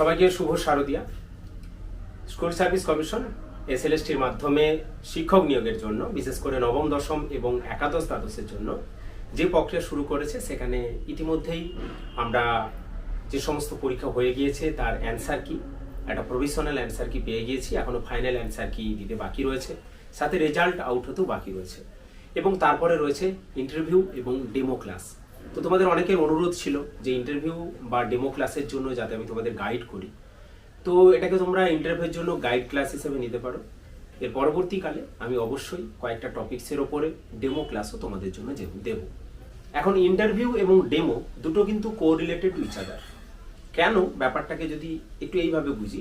সবাইকে শুভ শারদিয়া। স্কুল সার্ভিস কমিশন, এসএলএসটির মাধ্যমে শিক্ষক নিয়োগের জন্য, বিশেষ করে নবম, দশম এবং একাদশ দ্বাদশের জন্য যে প্রক্রিয়া শুরু করেছে, সেখানে ইতিমধ্যেই আমরা যে সমস্ত পরীক্ষা হয়ে গিয়েছে, তার অ্যান্সার কি একটা প্রভিশনাল অ্যান্সার কি পেয়ে গিয়েছি। এখনও ফাইনাল অ্যান্সার কি দিতে বাকি রয়েছে। সাথে রেজাল্ট আউট হতেও বাকি রয়েছে। এবং তারপরে রয়েছে ইন্টারভিউ এবং ডেমো ক্লাস তো তোমাদের অনেকের অনুরোধ ছিল যে ইন্টারভিউ বা ডেমো ক্লাসের জন্য যাতে আমি তোমাদের গাইড করি। তো এটাকে তোমরা ইন্টারভিউর জন্য গাইড ক্লাস হিসেবে নিতে পারো। এর পরবর্তীকালে আমি অবশ্যই কয়েকটা টপিকসের ওপরে ডেমো ক্লাসও তোমাদের জন্য দেব। এখন ইন্টারভিউ এবং ডেমো দুটো কিন্তু কোরিলেটেড টু ইচ আদার কেন? ব্যাপারটাকে যদি একটু এইভাবে বুঝি।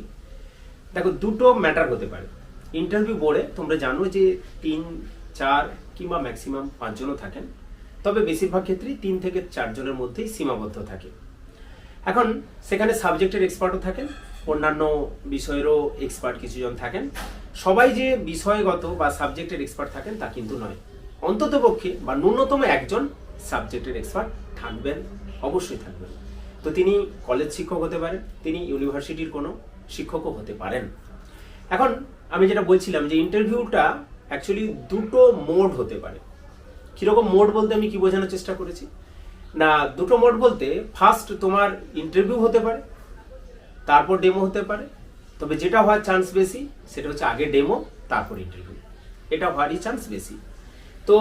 দেখো, দুটো ম্যাটার হতে পারে। ইন্টারভিউ বোর্ডে তোমরা জানো যে তিন, চার কিংবা ম্যাক্সিমাম পাঁচজনও থাকেন। তবে বেশিরভাগ ক্ষেত্রেই তিন থেকে চারজনের মধ্যেই সীমাবদ্ধ থাকে। এখন সেখানে সাবজেক্টের এক্সপার্টও থাকেন, অন্যান্য বিষয়েরও এক্সপার্ট কিছুজন থাকেন। সবাই যে বিষয়গত বা সাবজেক্টের এক্সপার্ট থাকেন তা কিন্তু নয়। অন্ততপক্ষে বা ন্যূনতম একজন সাবজেক্টের এক্সপার্ট থাকবেন, অবশ্যই থাকবেন। তো তিনি কলেজ শিক্ষক হতে পারেন, তিনি ইউনিভার্সিটির কোনো শিক্ষকও হতে পারেন। এখন আমি যেটা বলছিলাম যে ইন্টারভিউটা অ্যাকচুয়ালি দুটো মোড হতে পারে। কীরকম মোড বলতে আমি কি বোঝানোর চেষ্টা করেছি? না, দুটো মোড বলতে ফার্স্ট তোমার ইন্টারভিউ হতে পারে, তারপর ডেমো হতে পারে, তবে যেটা হওয়ার চান্স বেশি, সেটা হচ্ছে আগে ডেমো তারপর ইন্টারভিউ এটা হওয়ারই চান্স বেশি। তো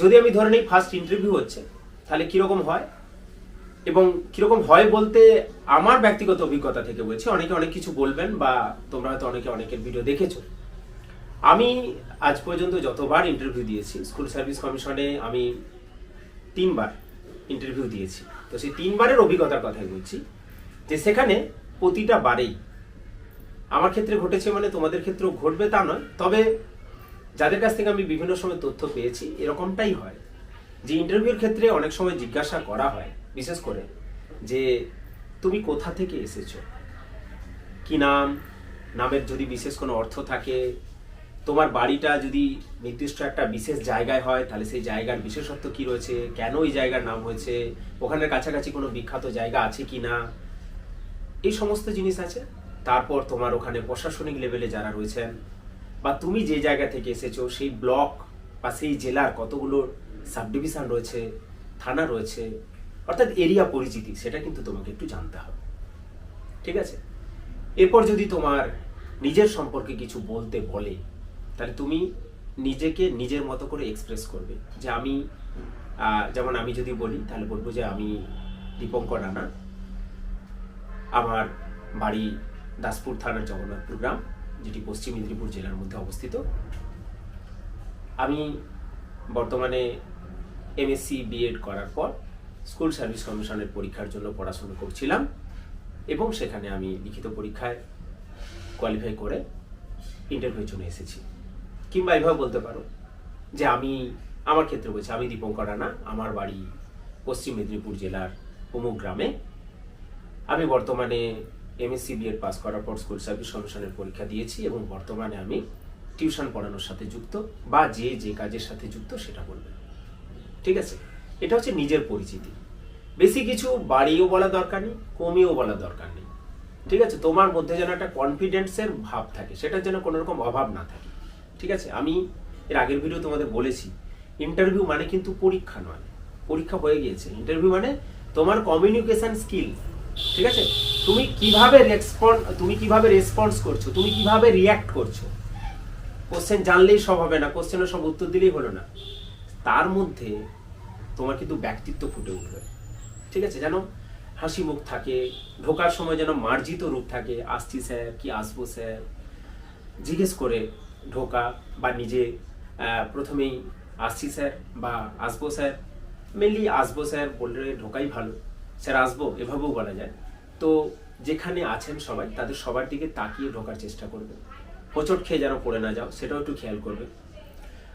যদি আমি ধরে নিই ফার্স্ট ইন্টারভিউ হচ্ছে, তাহলে কীরকম হয়? এবং কীরকম হয় বলতে আমার ব্যক্তিগত অভিজ্ঞতা থেকে বলছি, অনেকে অনেক কিছু বলবেন বা তোমরা হয়তো অনেকে অনেকের ভিডিও দেখেছ। আমি আজ পর্যন্ত যতবার ইন্টারভিউ দিয়েছি স্কুল সার্ভিস কমিশনে আমি তিনবার ইন্টারভিউ দিয়েছি। তো সেই তিনবারের অভিজ্ঞতার কথাই বলছি যে সেখানে প্রতিটা বারেই আমার ক্ষেত্রে ঘটেছে মানে তোমাদের ক্ষেত্রেও ঘটবে তা নয়, তবে যাদের কাছ থেকে আমি বিভিন্ন সময় তথ্য পেয়েছি, এরকমটাই হয়। যে ইন্টারভিউর ক্ষেত্রে অনেক সময় জিজ্ঞাসা করা হয়, বিশেষ করে যে তুমি কোথা থেকে এসেছ? কি নাম? নামের যদি বিশেষ কোনো অর্থ থাকে তোমার বাড়িটা যদি নির্দিষ্ট একটা বিশেষ জায়গায় হয়, তাহলে সেই জায়গার বিশেষত্ব কি রয়েছে? কেন ওই জায়গার নাম হয়েছে? ওখানের কাছাকাছি কোনো বিখ্যাত জায়গা আছে কি না? এই সমস্ত জিনিস আছে। তারপর তোমার ওখানে প্রশাসনিক লেভেলে যারা রয়েছেন, বা তুমি যে জায়গা থেকে এসেছ, সেই ব্লক বা সেই জেলার কতগুলো সাব ডিভিশন রয়েছে, থানা রয়েছে, অর্থাৎ এরিয়া পরিচিতি, সেটা কিন্তু তোমাকে একটু জানতে হবে। ঠিক আছে? এরপর যদি তোমার নিজের সম্পর্কে কিছু বলতে বলে তাহলে তুমি নিজেকে নিজের মতো করে এক্সপ্রেস করবে। যে আমি যেমন আমি যদি বলি, তাহলে বলব যে আমি দীপঙ্কর রানা। আমার বাড়ি দাসপুর থানার জগন্নাথপুর গ্রাম, যেটি পশ্চিম মেদিনীপুর জেলার মধ্যে অবস্থিত। আমি বর্তমানে এমএসসি বিএড করার পর স্কুল সার্ভিস কমিশনের পরীক্ষার জন্য পড়াশোনা করছিলাম এবং সেখানে আমি লিখিত পরীক্ষায় কোয়ালিফাই করে ইন্টারভিউর জন্য এসেছি। কিংবা এভাবে বলতে পারো যে আমি, আমার ক্ষেত্রে বলছি, আমি দীপঙ্কর রানা, আমার বাড়ি পশ্চিম মেদিনীপুর জেলার অমুক গ্রামে। আমি বর্তমানে এমএসসি বিএড পাস করার পর স্কুল সার্ভিস কমিশনের পরীক্ষা দিয়েছি এবং বর্তমানে আমি টিউশন পড়ানোর সাথে যুক্ত বা যে যে কাজের সাথে যুক্ত সেটা বলবে। ঠিক আছে? এটা হচ্ছে নিজের পরিচিতি। বেশি কিছু বাড়িও বলা দরকার নেই, কমিয়েও বলা দরকার নেই। ঠিক আছে? তোমার মধ্যে যেন একটা কনফিডেন্সের ভাব থাকে, সেটার যেন কোনো রকম অভাব না থাকে। ঠিক আছে? আমি এর আগের ভিডিও তোমাদের বলেছি। ইন্টারভিউ মানে কিন্তু পরীক্ষা নয়। পরীক্ষা হয়ে গিয়েছে। ইন্টারভিউ মানে তোমার কমিউনিকেশন স্কিল ঠিক আছে? তুমি কীভাবে রেসপন্ড তুমি কীভাবে রেসপন্স করছ, তুমি কীভাবে রিয়াক্ট করছ? কোশ্চেন জানলেই সব হবে না কোশ্চেনের সব উত্তর দিলেই হলো না। তার মধ্যে তোমার কিন্তু ব্যক্তিত্ব ফুটে উঠবে। ঠিক আছে? যেন হাসি মুখ থাকে, ঢোকার সময় যেন মার্জিত রূপ থাকে, আসছি স্যার, কি আসব স্যার? জিজ্ঞেস করে ঢোকা বা নিজে প্রথমেই আসছি স্যার বা আসব স্যার। মেনলি আসব স্যার বললে ঢোকাই ভালো। স্যার আসব, এভাবেও বলা যায়। তো যেখানে আছেন সবাই, তাদের সবার দিকে তাকিয়ে ঢোকার চেষ্টা করবে হোঁচট খেয়ে যেন পড়ে না যাও, সেটাও একটু খেয়াল করবে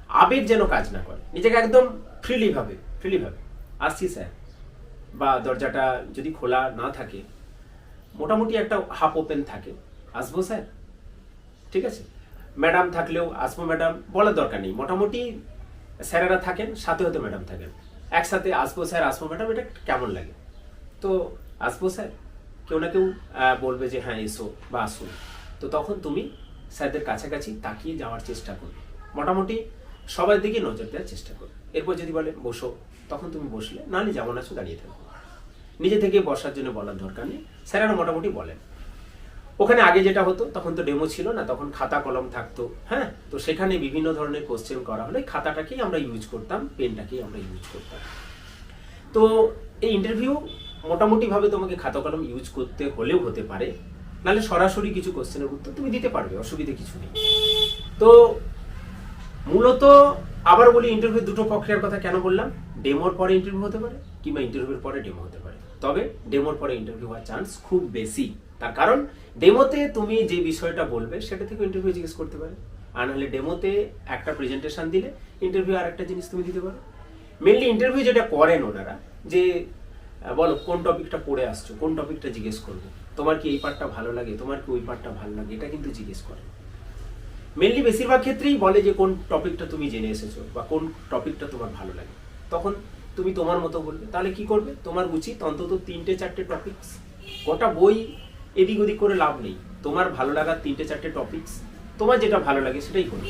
আবেগ যেন কাজ না করে। নিজেকে একদম ফ্রিলি ভাবে ফ্রিলি ভাবে। আসছি স্যার। বা দরজাটা যদি খোলা না থাকে, মোটামুটি একটা হাফ ওপেন থাকে। আসব স্যার? ঠিক আছে? ম্যাডাম থাকলেও আসব ম্যাডাম বলার দরকার নেই। মোটামুটি স্যারেরা থাকেন, সাথে হতে ম্যাডাম থাকেন। একসাথে আসব স্যার আসব ম্যাডাম, এটা কেমন লাগে? তো আসব স্যার, কেউ না কেউ বলবে যে হ্যাঁ এসো বা আসুন। তো তখন তুমি স্যারদের কাছাকাছি তাকিয়ে যাওয়ার চেষ্টা করবে। মোটামুটি সবার দিকে নজর দেওয়ার চেষ্টা করবে। এরপর যদি বলে, বসো, তখন তুমি বসলে নাহলে যেমন আছো দাঁড়িয়ে থাকো। নিজে থেকে বসার জন্য বলার দরকার নেই। স্যারেরা মোটামুটি বলেন। ওখানে আগে যেটা হতো, তখন তো ডেমো ছিল না, তখন খাতা কলম থাকতো হ্যাঁ? তো সেখানে বিভিন্ন ধরনের কোশ্চেন করা হলে। খাতাটাকেই আমরা ইউজ করতাম পেনটাকেই আমরা ইউজ করতাম। তো এই ইন্টারভিউ মোটামুটিভাবে তোমাকে খাতা কলম ইউজ করতে হলেও হতে পারে। নাহলে সরাসরি কিছু কোশ্চেনের উত্তর তুমি দিতে পারবে, অসুবিধা কিছু নেই। তো মূলত আবার বলি ইন্টারভিউ দুটো প্রক্রিয়ার কথা কেন বললাম? ডেমোর পরে ইন্টারভিউ হতে পারে, কিংবা ইন্টারভিউর পরে ডেমো হতে পারে। তবে ডেমোর পরে ইন্টারভিউ হওয়ার চান্স খুব বেশি। তার কারণ ডেমোতে তুমি যে বিষয়টা বলবে, সেটা থেকে ইন্টারভিউ জিজ্ঞেস করতে পারে। আর নাহলে ডেমোতে একটা প্রেজেন্টেশন দিলে ইন্টারভিউ আর একটা জিনিস তুমি দিতে পারো। মেনলি ইন্টারভিউ যেটা করেন ওনারা, যে বলো, কোন টপিকটা পড়ে আসছো, কোন টপিকটা জিজ্ঞেস করব। তোমার কি এই পার্টটা ভালো লাগে, তোমার কি ওই পার্টটা ভালো লাগে, এটা কিন্তু জিজ্ঞেস করে। মেনলি বেশিরভাগ ক্ষেত্রেই বলে যে, কোন টপিকটা তুমি জেনে এসেছ বা কোন টপিকটা তোমার ভালো লাগে। তখন তুমি তোমার মতো বলবে। তাহলে কি করবে? তোমার উচিত অন্তত তিনটে, চারটে টপিকস গোটা বই এদিক ওদিক করে লাভ নেই। তোমার ভালো লাগার তিনটে চারটে টপিকস তোমার যেটা ভালো লাগে সেটাই করবে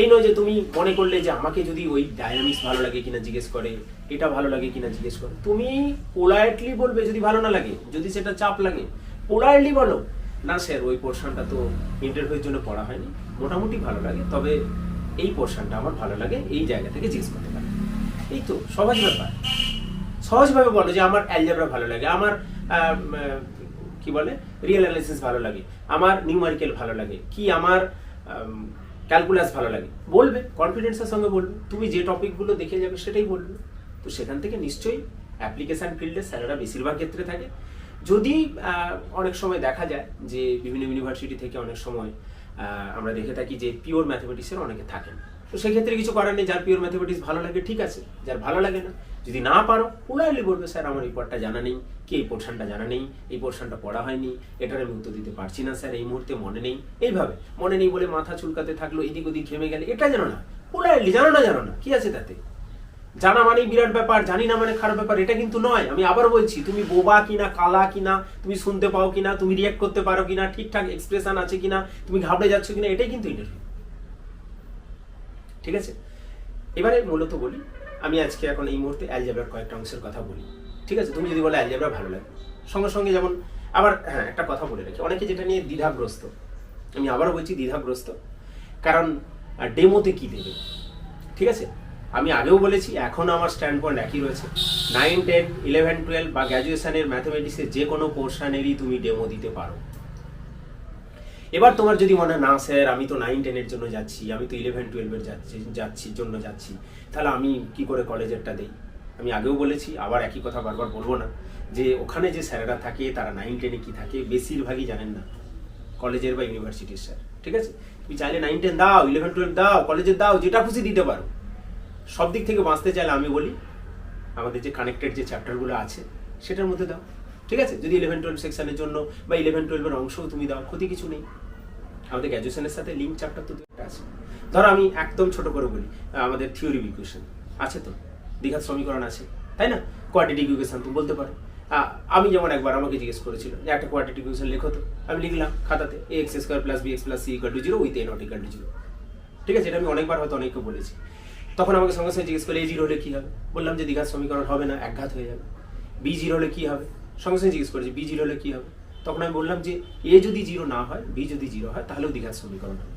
এই নয় যে তুমি মনে করলে যে আমাকে যদি ওই ডায়নামিক্স ভালো লাগে কিনা জিজ্ঞেস করে, এটা ভালো লাগে কিনা জিজ্ঞেস করে। তুমি পোলাইটলি বলবে যদি ভালো না লাগে, যদি সেটা চাপ লাগে পোলাইটলি বলো। না স্যার ওই পোর্শনটা তো ইন্টারভিউর জন্য পড়া হয়নি, মোটামুটি ভালো লাগে, তবে এই পোর্শনটা আমার ভালো লাগে, এই জায়গা থেকে জিজ্ঞেস করতে পারে। এই তো, সহজ ব্যাপার। সহজভাবে বলো যে আমার অ্যালজেব্রা ভালো লাগে, আমার কি বলে? রিয়েল অ্যানালিসিস ভালো লাগে। আমার নিউমারিক্যাল ভালো লাগে। কি আমার ক্যালকুলাস ভালো লাগে? বলবে কনফিডেন্সের সঙ্গে বলবে। তুমি যে টপিকগুলো দেখে যাবে সেটাই বলবে। তো সেখান থেকে নিশ্চয়ই অ্যাপ্লিকেশন ফিল্ডে স্যারেরা বেশিরভাগ ক্ষেত্রে থাকে। যদি অনেক সময় দেখা যায় যে বিভিন্ন ইউনিভার্সিটি থেকে অনেক সময় আমরা দেখে থাকি যে পিওর ম্যাথমেটিক্সের অনেকে থাকেন। তো সেক্ষেত্রে কিছু করার নেই। যার পিওর ম্যাথমেটিক্স ভালো লাগে, ঠিক আছে। যার ভালো লাগে না যদি না পারো পোলাইলি বলবে, স্যার, আমার এই পড়টা জানা নেই। কি, এই পোর্শনটা জানা নেই? এই পোর্শনটা পড়া হয়নি। এটার আমি উত্তর দিতে পারছি না, স্যার। এই মুহূর্তে মনে নেই। এইভাবে, মনে নেই বলে মাথা চুলকাতে থাকল, এদিক ওদিক ঘেমে গেলে। এটা জানো না। পোলাইলি জানো না জানো না। কি আছে তাতে? জানা মানেই বিরাট ব্যাপার, জানি না মানে খারাপ ব্যাপার, এটা কিন্তু নয়। আমি আবার বলছি, তুমি বোবা কিনা, কালা কিনা, তুমি শুনতে পাও কিনা, তুমি রিয়াক্ট করতে পারো কিনা, ঠিকঠাক এক্সপ্রেশন আছে কিনা, তুমি ঘাবড়ে যাচ্ছ কিনা, এটাই কিন্তু ইন্টারভিউ ঠিক আছে? এবারে মূলত বলি আমি আজকে এখন এই মুহূর্তে অ্যালজেব্রার কয়েকটা অংশের কথা বলি, ঠিক আছে? তুমি যদি বলো অ্যালজেব্রা ভালো লাগে। সঙ্গে সঙ্গে যেমন, আবার হ্যাঁ একটা কথা বলে রাখি। অনেকে যেটা নিয়ে দ্বিধাগ্রস্ত, আমি আবারও বলছি দ্বিধাগ্রস্ত, কারণ ডেমোতে কি দেবে? ঠিক আছে? আমি আগেও বলেছি, এখন আমার স্ট্যান্ড পয়েন্ট একই রয়েছে। নাইন টেন ইলেভেন টুয়েলভ বা গ্র্যাজুয়েশনের ম্যাথমেটিক্সের যে কোনো পোর্শনেরই তুমি ডেমো দিতে পারো। এবার তোমার যদি মনে না স্যার, আমি তো নাইন টেনের জন্য যাচ্ছি, আমি তো ইলেভেন টুয়েলভের যাচ্ছি যাচ্ছি, জন্য যাচ্ছি, তাহলে আমি কি করে কলেজেরটা দেই? আমি আগেও বলেছি, আবার একই কথা বারবার বলব না, যে ওখানে যে স্যারেরা থাকে, তারা নাইন টেনে কি থাকে, বেশিরভাগই জানেন না, কলেজের বা ইউনিভার্সিটির স্যার, ঠিক আছে? তুমি চাইলে নাইন টেন দাও ইলেভেন টুয়েলভ দাও কলেজের দাও, যেটা খুশি দিতে পারো। সব দিক থেকে বাঁচতে চাইলে আমি বলি, আমাদের যে কানেক্টেড যে চ্যাপ্টারগুলো আছে, সেটার মধ্যে দাও, ঠিক আছে? যদি ইলেভেন টুয়েলভ সেকশনের জন্য বা ইলেভেন টুয়েলভের অংশও তুমি দাও, ক্ষতি কিছু নেই। আমাদের গ্র্যাজুয়েশনের সাথে লিঙ্ক চ্যাপ্টার তো দুটো আছে। ধরো আমি একদম ছোট করে বলি, আমাদের থিওরি ইকুয়েশন আছে তো? দীঘার সমীকরণ আছে, তাই না? কোয়াড্রেটিক ইকুয়েশন তুমি বলতে পারো। আমি যেমন একবার আমাকে জিজ্ঞেস করেছিল যে একটা কোয়াড্রেটিক ইকুয়েশন লেখো তো, আমি লিখলাম খাতাতে A X square plus B X plus C equal to zero with A not equal to zero ঠিক আছে? এটা আমি অনেকবার হয়তো অনেককে বলেছি। তখন আমাকে সঙ্গে সঙ্গে জিজ্ঞেস করলে এ জিরো হলে কী হবে? বললাম যে দীঘার সমীকরণ হবে না একঘাত হয়ে যাবে। বি জিরো হলে কী হবে? সঙ্গে সঙ্গে জিজ্ঞেস করেছি বি জিরো হলে কী হবে? তখন আমি বললাম যে এ যদি জিরো না হয় বি যদি জিরো হয় তাহলেও দীঘার সমীকরণ হবে।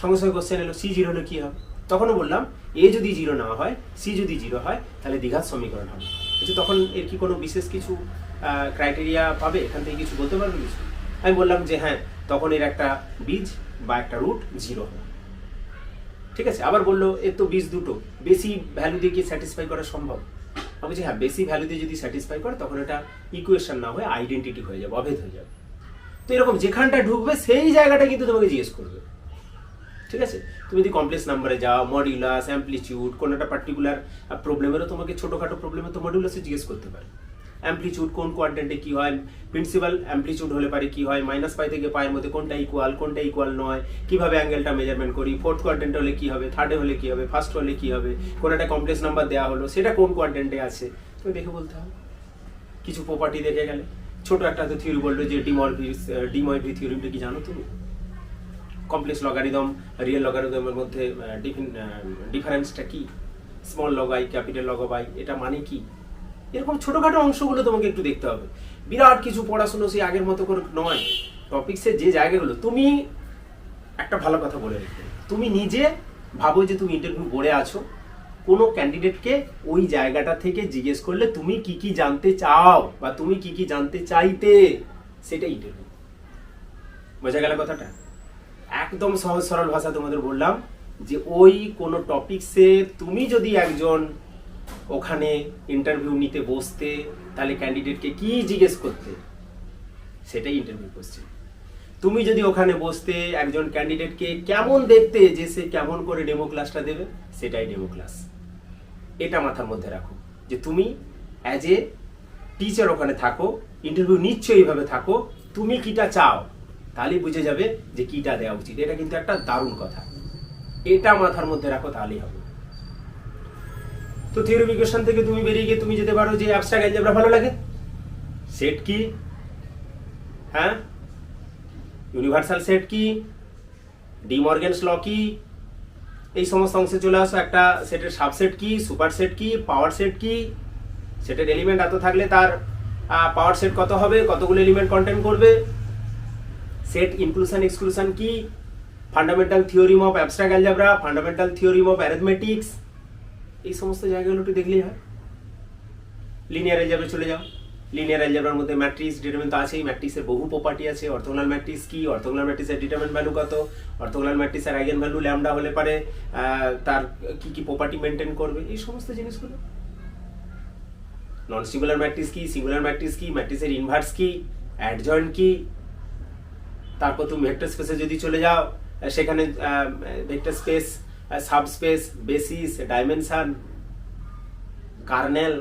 সঙ্গে সঙ্গে কোশ্চেন এলো সি জিরো হলে কী হবে? তখনও বললাম এ যদি জিরো না হয় সি যদি জিরো হয়, তাহলে দীঘার সমীকরণ হবে। বলছি, তখন এর কি কোনো বিশেষ কিছু ক্রাইটেরিয়া পাবে? এখান থেকে কিছু বলতে পারবে কিছু? আমি বললাম যে হ্যাঁ তখন এর একটা বীজ বা একটা রুট জিরো হবে। ঠিক আছে? আবার বলল, এর তো বীজ দুটো। বেশি ভ্যালু দিয়ে কি স্যাটিসফাই করা সম্ভব? আমি বলছি হ্যাঁ বেশি ভ্যালু দিয়ে যদি স্যাটিসফাই করে, তখন এটা ইকুয়েশন না হয়ে আইডেন্টিটি হয়ে যাবে, অভেদ হয়ে যাবে। তো এরকম যেখানটা ঢুকবে, সেই জায়গাটা কিন্তু তোমাকে জিজ্ঞেস করবে। ঠিক আছে? তুমি যদি কমপ্লেক্স নাম্বারে যাও মডিউলাস অ্যাম্পলিটিউড কোনো একটা পার্টিকুলার প্রবলেমেরও তোমাকে ছোটোখাটো প্রবলেমে তো মডিউলাসে জিজ্ঞেস করতে পারে। অ্যাম্পলিটিউড কোন কোয়ান্টেন্টে কি হয়? প্রিন্সিপাল অ্যাম্পলিটিউড হলে পারে কি হয়? মাইনাস পাই থেকে পায়ের মধ্যে কোনটা ইকুয়াল কোনটা ইকুয়াল নয়? কীভাবে অ্যাঙ্গেলটা মেজারমেন্ট করি? ফোর্থ কোয়াড্রেন্ট হলে কি হবে? থার্ডে হলে কি হবে? ফার্স্ট হলে কি হবে? কোন একটা কমপ্লেক্স নাম্বার দেওয়া হলো, সেটা কোন কোয়ান্টেন্টে আছে? তুমি দেখে বলতে হবে। কিছু প্রপার্টি দেখে গেলে। ছোট একটা তো থিওরি বলল যে ডিমলভি ডিমলভি থিওরিটা কি জানো তুমি? কমপ্লেক্স লগারিদম রিয়েল লগারিদমের মধ্যে ডিফারেন্সটা কি? স্মল লগাই ক্যাপিটাল লগাবাই এটা মানে কি? এরকম ছোটখাটো অংশগুলো তোমাকে একটু দেখতে হবে। বিরাট কিছু পড়াশুনো সেই আগের মতো করে নয়। টপিক্সের যে জায়গাগুলো, তুমি একটা ভালো কথা বলে রেখে। তুমি নিজে ভাবো যে তুমি ইন্টারভিউ বোর্ডে আছো। কোনো ক্যান্ডিডেটকে ওই জায়গাটা থেকে জিজ্ঞেস করলে তুমি কি কি জানতে চাও বা তুমি কি কি জানতে চাইতে, সেটা ইন্টারভিউ বোঝা গেল কথাটা? একদম সহজ সরল ভাষা তোমাদের বললাম যে ওই কোনো টপিকসে তুমি যদি একজন ওখানে ইন্টারভিউ নিতে বসতে, তাহলে ক্যান্ডিডেটকে কি জিজ্ঞেস করতে? সেটাই ইন্টারভিউ কোশ্চেন তুমি যদি ওখানে বসতে একজন ক্যান্ডিডেটকে কেমন দেখতে, যে সে কেমন করে ডেমো ক্লাসটা দেবে, সেটাই ডেমো ক্লাস এটা মাথার মধ্যে রাখো, যে তুমি অ্যাজ এ টিচার ওখানে থাকো ইন্টারভিউ নিচ্ছ এইভাবে থাকো, তুমি কিটা চাও তাহলেই বুঝে যাবে যে কিটা দেওয়া উচিত। এটা কিন্তু একটা দারুণ কথা। এটা মাথার মধ্যে রাখো, তাহলেই হবে। তো থিওরিফিকেশন থেকে তুমি বেরিয়ে গিয়ে তুমি যেতে পারো যে অ্যাবস্ট্রাক্ট অ্যালজেব্রা ভালো লাগে? সেট কি? হ্যাঁ? ইউনিভার্সাল সেট কি? ডিমর্গেন্স ল কি? এই সমস্ত অংশে চলে আসো। একটা সেটের সাবসেট কি? সুপার সেট কি? পাওয়ার সেট কি? সেটের এলিমেন্ট এত থাকলে তার পাওয়ার সেট কত হবে? কতগুলো এলিমেন্ট কন্টেন করবে? সেট ইনক্লুশন এক্সক্লুশন কি? Fundamental theorem of abstract algebra fundamental theorem of arithmetics এই সমস্ত জায়গাগুলো একটু দেখলেই হয়। লিনিয়ার অ্যালজেব্রা চলে যাও। লিনিয়ার অ্যালজেব্রার মধ্যে ম্যাট্রিক্স ডিটারমেন্ট তো আছেই। ম্যাট্রিক্সের বহু প্রপার্টি আছে। অর্থোগোনাল ম্যাট্রিক্স কি? অর্থোগোনাল ম্যাট্রিক্সের ডিটারমেন্ট ভ্যালু কত? অর্থোগোনাল ম্যাট্রিক্সের আইগেন ভ্যালু ল্যামডা হলে পারে তার কি কি প্রপার্টি মেনটেন করবে? এই সমস্ত জিনিসগুলো। নন সিঙ্গুলার ম্যাট্রিক্স কি? সিঙ্গুলার ম্যাট্রিক্স কি? ম্যাট্রিক্সের ইনভার্স কি? অ্যাডজয়েন্ট কি? তারপর তুমি ভেক্টর স্পেসে যদি চলে যাও, সেখানে vector space subspace, basis, dimension, kernel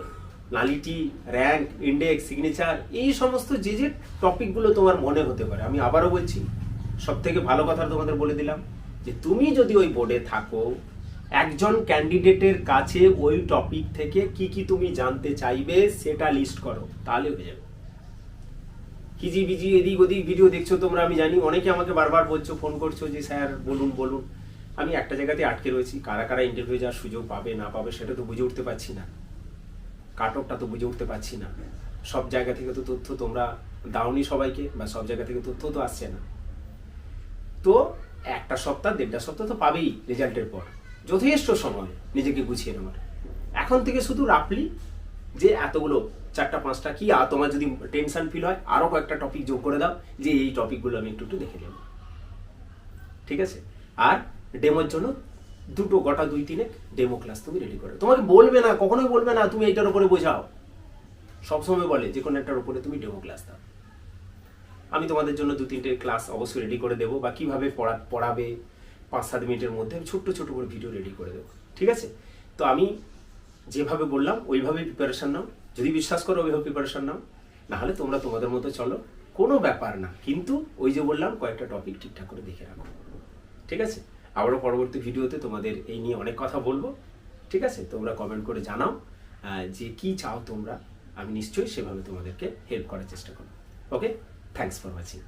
nullity rank, index, signature, এই সমস্ত যে যে টপিকগুলো তোমার মনে হতে পারে। আমি আবারও বলছি সব থেকে ভালো কথা তোমাদের বলে দিলাম যে তুমি যদি ওই বোর্ডে থাকো, একজন ক্যান্ডিডেটের কাছে ওই টপিক থেকে কি কি তুমি জানতে চাইবে সেটা লিস্ট করো, তাহলে হয়ে যাবে। কিজি বিজি, এদিক ওদিক ভিডিও দেখছ তোমরা, আমি জানি, অনেকে আমাকে বারবার বলছো ফোন করছ যে, স্যার, বলুন বলুন। আমি একটা জায়গাতে আটকে রয়েছি। কারা কারা ইন্টারভিউ যাওয়ার সুযোগ পাবে, না পাবে, সেটা তো বুঝে উঠতে পারছি না। কাট অফটা তো বুঝে উঠতে পারছি না। সব জায়গা থেকে তো তথ্য তোমরা দাওনি সবাইকে, বা সব জায়গা থেকে তথ্য তো আসছে না। তো একটা সপ্তাহ, দেড়টা সপ্তাহ তো পাবেই রেজাল্টের পর। যথেষ্ট সময় নিজেকে গুছিয়ে নেওয়ার। এখন থেকে শুধু রাফলি যে এতগুলো চারটা, পাঁচটা কি, আর তোমার যদি টেনশন ফিল হয় আরও কয়েকটা টপিক যোগ করে দাও, যে এই টপিকগুলো আমি একটু একটু দেখে নেব। ঠিক আছে? আর ডেমোর জন্য দুটো গোটা দুই, তিনে ডেমো ক্লাস তুমি রেডি করো। তোমাকে বলবে না, কখনোই বলবে না, তুমি এইটার উপরে বোঝাও। সবসময় বলে, যে কোনো একটার উপরে তুমি ডেমো ক্লাস দাও। আমি তোমাদের জন্য দু, তিনটে ক্লাস অবশ্যই রেডি করে দেবো, বা কীভাবে পড়া, পড়াবে, পাঁচ, সাত মিনিটের মধ্যে আমি ছোট্ট ছোট করে ভিডিও রেডি করে দেবো। ঠিক আছে? তো আমি যেভাবে বললাম, ওইভাবেই প্রিপারেশান নাও। যদি বিশ্বাস করো ওইভাবে প্রিপারেশান নাও, নাহলে তোমরা তোমাদের মতো চলো। কোনো ব্যাপার না, কিন্তু ওই যে বললাম, কয়েকটা টপিক ঠিকঠাক করে দেখে রাখো। ঠিক আছে? আবারও পরবর্তী ভিডিওতে তোমাদের এই নিয়ে অনেক কথা বলব। ঠিক আছে? তোমরা কমেন্ট করে জানাও যে কি চাও তোমরা। আমি নিশ্চয়ই সেভাবে তোমাদেরকে হেল্প করার চেষ্টা করব। Okay thanks for watching